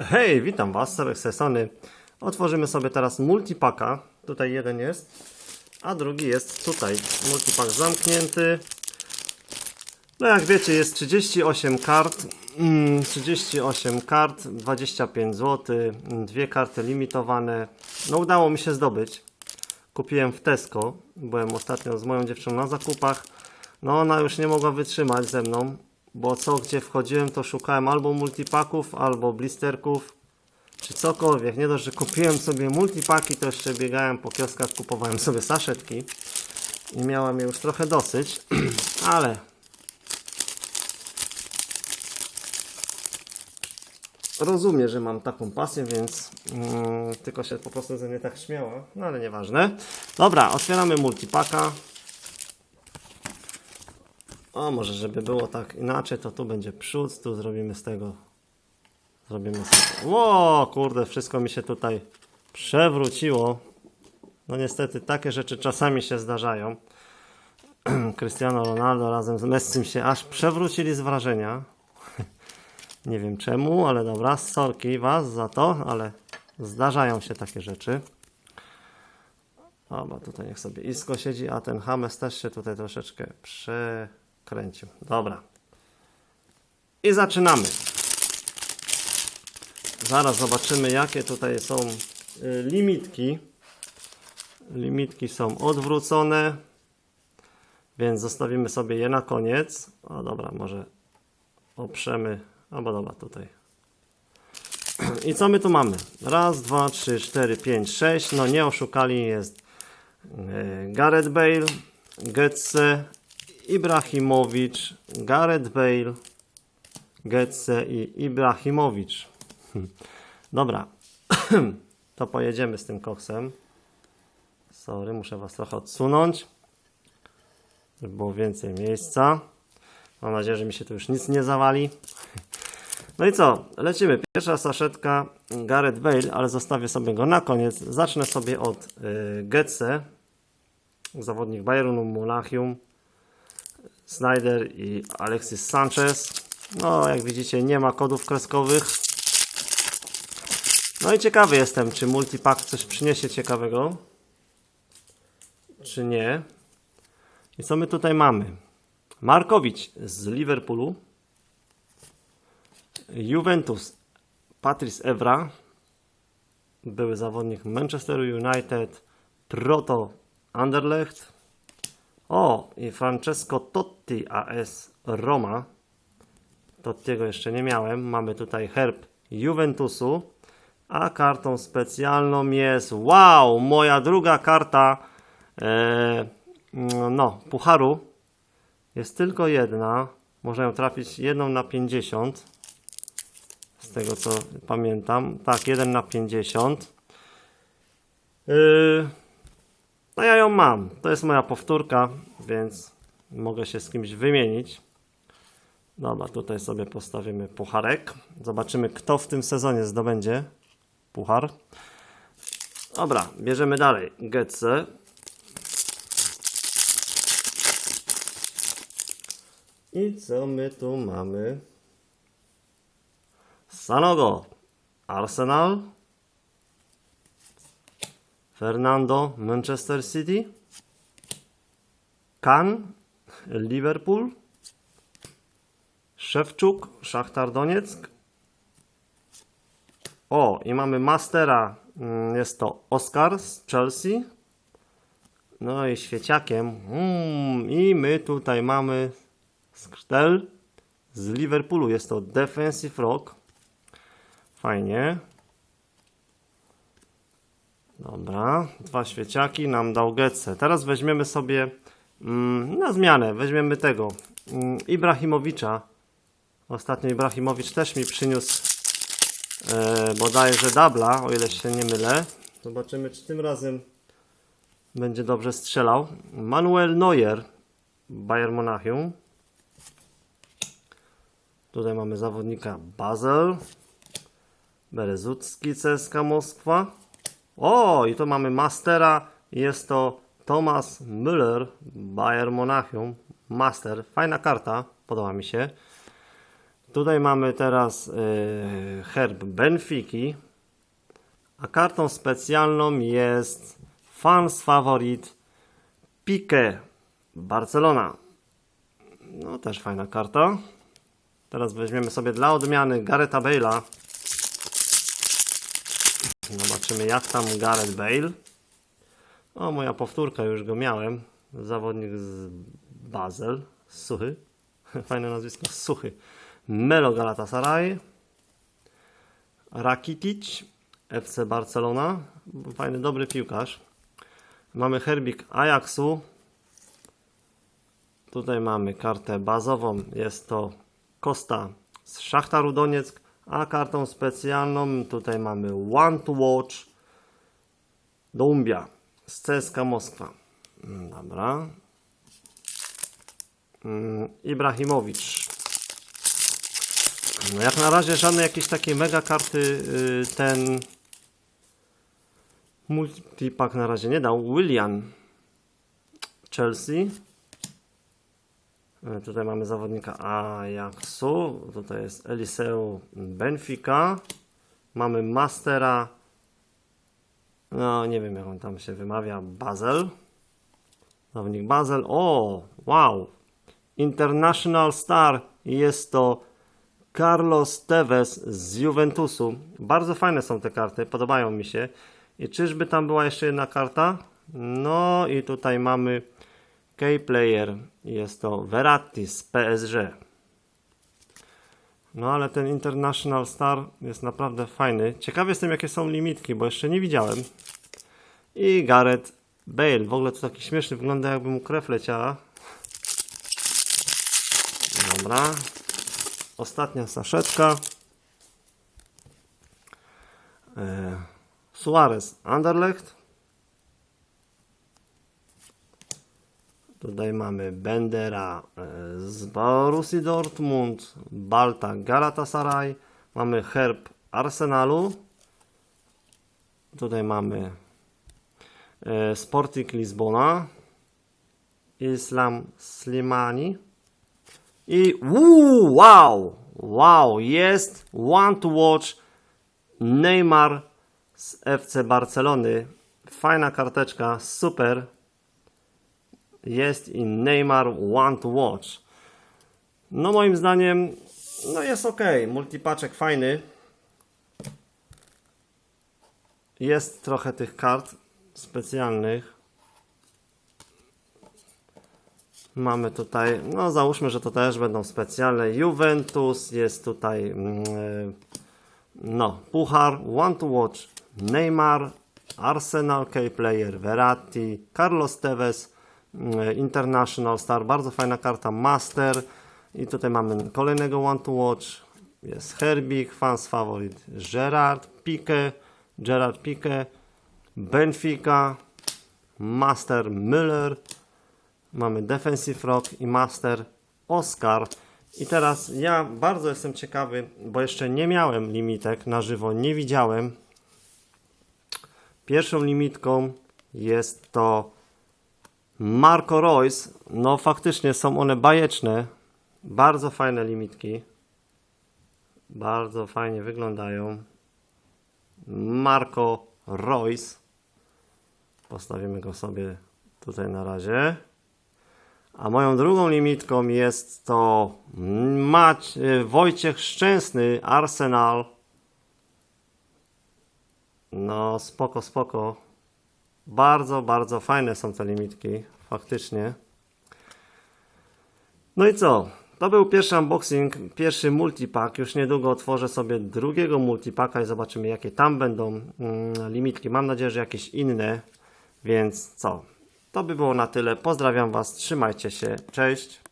Hej, witam Was, Sebek Sesony. Otworzymy sobie teraz multipaka. Tutaj jeden jest, a drugi jest tutaj. Multipak zamknięty. No jak wiecie, jest 38 kart. Mm, 38 kart, 25 zł, mm, dwie karty limitowane. No udało mi się zdobyć. Kupiłem w Tesco. Byłem ostatnio z moją dziewczyną na zakupach. No ona już nie mogła wytrzymać ze mną, bo co gdzie wchodziłem, to szukałem albo multipaków, albo blisterków, czy cokolwiek. Nie dość, że kupiłem sobie multipaki, to jeszcze biegałem po kioskach, kupowałem sobie saszetki i miałem już trochę dosyć, ale rozumiem, że mam taką pasję, więc mm, tylko się po prostu ze mnie tak śmiała, no ale nieważne. Dobra, otwieramy multipaka. O, może żeby było tak inaczej, to tu będzie przód, tu zrobimy z tego. Zrobimy z tego. Ło, kurde, wszystko mi się tutaj przewróciło. No niestety, takie rzeczy czasami się zdarzają. Cristiano Ronaldo razem z Messim się aż przewrócili z wrażenia. Nie wiem czemu, ale dobra, sorki was za to, ale zdarzają się takie rzeczy. Dobra, tutaj niech sobie Isko siedzi, a ten Hames też się tutaj troszeczkę przekręcił. Dobra. I zaczynamy. Zaraz zobaczymy, jakie tutaj są y, limitki. Limitki są odwrócone, więc zostawimy sobie je na koniec. O dobra, może oprzemy, albo dobra, tutaj. I co my tu mamy? Raz, dwa, trzy, cztery, pięć, sześć. No nie oszukali, jest e, Gareth Bale, Getze, Ibrahimowicz, Gareth Bale, Getze i Ibrahimowicz. Dobra, to pojedziemy z tym koksem. Sorry, muszę Was trochę odsunąć, żeby było więcej miejsca. Mam nadzieję, że mi się tu już nic nie zawali. No i co? Lecimy. Pierwsza saszetka Gareth Bale, ale zostawię sobie go na koniec. Zacznę sobie od y, Getze, zawodnik Bayernu Monachium, Snyder i Alexis Sanchez. No, jak widzicie, nie ma kodów kreskowych. No i ciekawy jestem, czy multipack coś przyniesie ciekawego, czy nie. I co my tutaj mamy? Markowicz z Liverpoolu. Juventus Patrice Evra, były zawodnik Manchester United, Proto Anderlecht. O, i Francesco Totti AS Roma. Tottiego jeszcze nie miałem. Mamy tutaj herb Juventusu, a kartą specjalną jest, wow, moja druga karta e, no, Pucharu. Jest tylko jedna. Można ją trafić jedną na 50 z tego co pamiętam. Tak, 1 na 50. Yy, no ja ją mam. To jest moja powtórka, więc mogę się z kimś wymienić. Dobra, tutaj sobie postawimy pucharek. Zobaczymy, kto w tym sezonie zdobędzie puchar. Dobra, bierzemy dalej. Getze. I co my tu mamy? Sanogo, Arsenal, Fernando, Manchester City, Kan, Liverpool, Szewczuk, Szachtar Donieck. O, i mamy Mastera, mm, jest to Oscar z Chelsea. No i świeciakiem. Mm, I my tutaj mamy Skrtel z Liverpoolu. Jest to Defensive Rock. Fajnie. Dobra, dwa świeciaki nam dał Getze. Teraz weźmiemy sobie mm, na zmianę, weźmiemy tego mm, Ibrahimowicza. Ostatnio Ibrahimowicz też mi przyniósł e, bodajże dubla, o ile się nie mylę. Zobaczymy, czy tym razem będzie dobrze strzelał. Manuel Neuer, Bayern Monachium. Tutaj mamy zawodnika Basel. Berezucki CSKA Moskwa. O, i to mamy Mastera. Jest to Thomas Müller, Bayern Monachium. Master. Fajna karta, podoba mi się. Tutaj mamy teraz e, herb Benfiki, a kartą specjalną jest fans favorit Pique Barcelona. No też fajna karta. Teraz weźmiemy sobie dla odmiany Garetha Bale'a. Zobaczymy jak tam Gareth Bale. O, moja powtórka, już go miałem. Zawodnik z Basel, Suchy. Fajne nazwisko, Suchy. Melo Galatasaray. Rakitic, FC Barcelona. Fajny, dobry piłkarz. Mamy herbik Ajaxu. Tutaj mamy kartę bazową. Jest to Costa z Szachtaru Donieck. A kartą specjalną tutaj mamy One to Watch Doumbia z CSKA Moskwa. Mm, Dobra. Mm, Ibrahimowicz. No jak na razie żadne jakieś takie mega karty y, ten multipack na razie nie dał. William Chelsea. E, Tutaj mamy zawodnika Ajaxu. Tutaj jest Eliseu Benfica. Mamy Mastera. No, nie wiem jak on tam się wymawia. Basel. Zawodnik Basel. O, wow. International Star. Jest to Carlos Tevez z Juventusu. Bardzo fajne są te karty. Podobają mi się. I czyżby tam była jeszcze jedna karta? No i tutaj mamy K-Player. Jest to Verratti z PSG. No ale ten International Star jest naprawdę fajny. Ciekawy jestem jakie są limitki, bo jeszcze nie widziałem. I Gareth Bale. W ogóle to taki śmieszny wygląda jakby mu krew leciała. Dobra. Ostatnia saszetka. E, Suarez Anderlecht. Tutaj mamy Bendera e, z Borussii Dortmund, Balta Galatasaray, mamy herb Arsenalu. Tutaj mamy e, Sporting Lizbona, Islam Slimani i uuu, wow, wow, jest One to Watch Neymar z FC Barcelony. Fajna karteczka, super jest i Neymar One to Watch. No moim zdaniem no jest ok. Multipaczek fajny. Jest trochę tych kart specjalnych. Mamy tutaj, no załóżmy, że to też będą specjalne. Juventus, jest tutaj mm, e, no, Puchar, One to Watch, Neymar, Arsenal, K-Player, Verratti, Carlos Tevez, International Star, bardzo fajna karta Master i tutaj mamy kolejnego One to Watch, jest Herbik, fans favorit Gerard, Pique, Gerard Pique, Benfica, Master Müller, mamy Defensive Rock i Master Oscar. I teraz ja bardzo jestem ciekawy, bo jeszcze nie miałem limitek na żywo, nie widziałem. Pierwszą limitką jest to Marco Royce. No faktycznie są one bajeczne. Bardzo fajne limitki. Bardzo fajnie wyglądają. Marco Royce. Postawimy go sobie tutaj na razie. A moją drugą limitką jest to Mać, y, Wojciech Szczęsny, Arsenal. No, spoko, spoko. Bardzo, bardzo fajne są te limitki, faktycznie. No i co? To był pierwszy unboxing, pierwszy multipack. Już niedługo otworzę sobie drugiego multipaka i zobaczymy, jakie tam będą mm, limitki. Mam nadzieję, że jakieś inne. Więc co? To by było na tyle. Pozdrawiam Was, trzymajcie się, cześć.